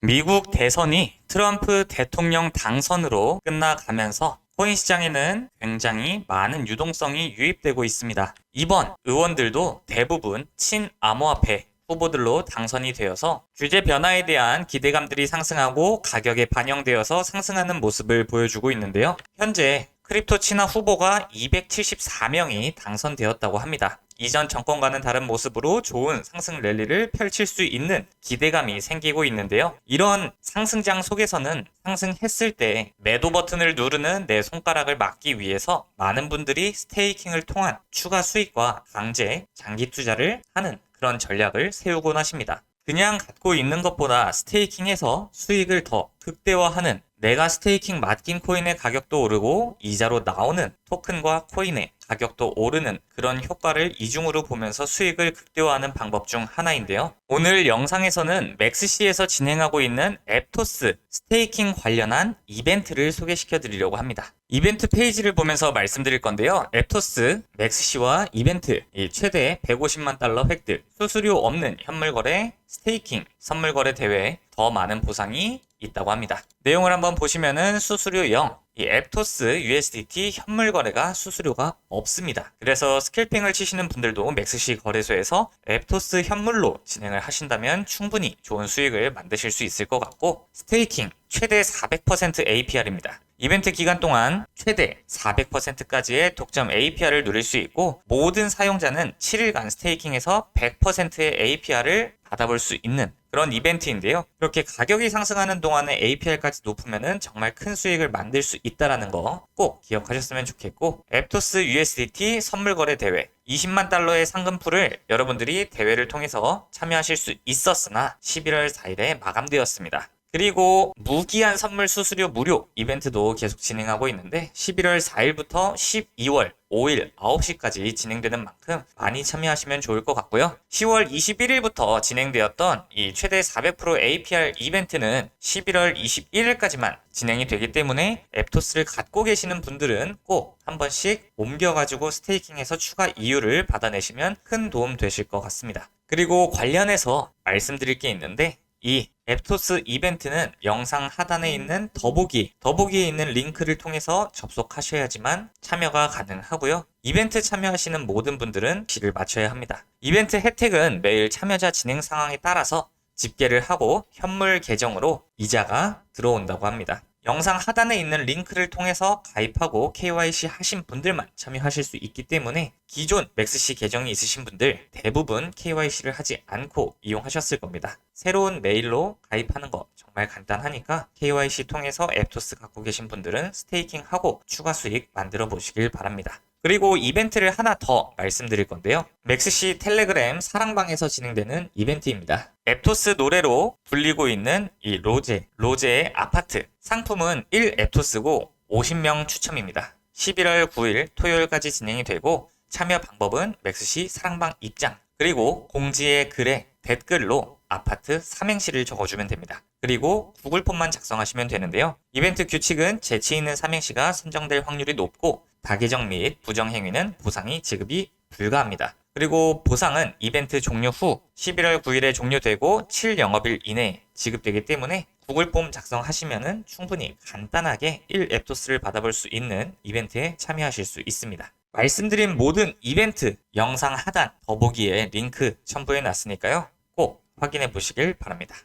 미국 대선이 트럼프 대통령 당선으로 끝나가면서 코인 시장에는 굉장히 많은 유동성이 유입되고 있습니다. 이번 의원들도 대부분 친암호화폐 후보들로 당선이 되어서 규제 변화에 대한 기대감들이 상승하고 가격에 반영되어서 상승하는 모습을 보여주고 있는데요. 현재 크립토 친화 후보가 274명이 당선되었다고 합니다. 이전 정권과는 다른 모습으로 좋은 상승 랠리를 펼칠 수 있는 기대감이 생기고 있는데요. 이런 상승장 속에서는 상승했을 때 매도 버튼을 누르는 내 손가락을 막기 위해서 많은 분들이 스테이킹을 통한 추가 수익과 강제 장기 투자를 하는 그런 전략을 세우곤 하십니다. 그냥 갖고 있는 것보다 스테이킹해서 수익을 더 극대화하는 내가 스테이킹 맡긴 코인의 가격도 오르고 이자로 나오는 토큰과 코인의 가격도 오르는 그런 효과를 이중으로 보면서 수익을 극대화하는 방법 중 하나인데요. 오늘 영상에서는 맥스시에서 진행하고 있는 앱토스 스테이킹 관련한 이벤트를 소개시켜 드리려고 합니다. 이벤트 페이지를 보면서 말씀드릴 건데요. 앱토스 맥스시와 이벤트 이 최대 150만 달러 획득 수수료 없는 현물 거래 스테이킹 선물 거래 대회 더 많은 보상이 있다고 합니다. 내용을 한번 보시면은 수수료 0, 이 앱토스 USDT 현물 거래가 수수료가 없습니다. 그래서 스킬핑을 치시는 분들도 맥스시 거래소에서 앱토스 현물로 진행을 하신다면 충분히 좋은 수익을 만드실 수 있을 것 같고 스테이킹 최대 400% APR입니다. 이벤트 기간 동안 최대 400%까지의 독점 APR을 누릴 수 있고 모든 사용자는 7일간 스테이킹에서 100%의 APR을 받아볼 수 있는 그런 이벤트인데요. 이렇게 가격이 상승하는 동안에 APR까지 높으면은 정말 큰 수익을 만들 수 있다라는 거 꼭 기억하셨으면 좋겠고 앱토스 USDT 선물 거래 대회 20만 달러의 상금풀을 여러분들이 대회를 통해서 참여하실 수 있었으나 11월 4일에 마감되었습니다. 그리고 무기한 선물 수수료 무료 이벤트도 계속 진행하고 있는데 11월 4일부터 12월 5일 9시까지 진행되는 만큼 많이 참여하시면 좋을 것 같고요. 10월 21일부터 진행되었던 이 최대 400% APR 이벤트는 11월 21일까지만 진행이 되기 때문에 앱토스를 갖고 계시는 분들은 꼭 한 번씩 옮겨가지고 스테이킹에서 추가 이유를 받아내시면 큰 도움 되실 것 같습니다. 그리고 관련해서 말씀드릴 게 있는데 이 앱토스 이벤트는 영상 하단에 있는 더보기, 더보기에 있는 링크를 통해서 접속하셔야지만 참여가 가능하고요. 이벤트 참여하시는 모든 분들은 기를 맞춰야 합니다. 이벤트 혜택은 매일 참여자 진행 상황에 따라서 집계를 하고 현물 계정으로 이자가 들어온다고 합니다. 영상 하단에 있는 링크를 통해서 가입하고 KYC 하신 분들만 참여하실 수 있기 때문에 기존 맥스시 계정이 있으신 분들 대부분 KYC를 하지 않고 이용하셨을 겁니다. 새로운 메일로 가입하는 거 정말 간단하니까 KYC 통해서 앱토스 갖고 계신 분들은 스테이킹하고 추가 수익 만들어 보시길 바랍니다. 그리고 이벤트를 하나 더 말씀드릴 건데요. 맥스시 텔레그램 사랑방에서 진행되는 이벤트입니다. 앱토스 노래로 불리고 있는 이 로제, 로제의 아파트. 상품은 1 앱토스고 50명 추첨입니다. 11월 9일 토요일까지 진행이 되고 참여 방법은 맥스시 사랑방 입장 그리고 공지의 글에 댓글로 아파트 삼행시를 적어주면 됩니다. 그리고 구글 폼만 작성하시면 되는데요. 이벤트 규칙은 재치 있는 삼행시가 선정될 확률이 높고 다계정 및 부정 행위는 보상이 지급이 불가합니다. 그리고 보상은 이벤트 종료 후 11월 9일에 종료되고 7영업일 이내에 지급되기 때문에 구글 폼 작성하시면은 충분히 간단하게 1 앱토스를 받아볼 수 있는 이벤트에 참여하실 수 있습니다. 말씀드린 모든 이벤트 영상 하단 더보기에 링크 첨부해 놨으니까요. 꼭 확인해 보시길 바랍니다.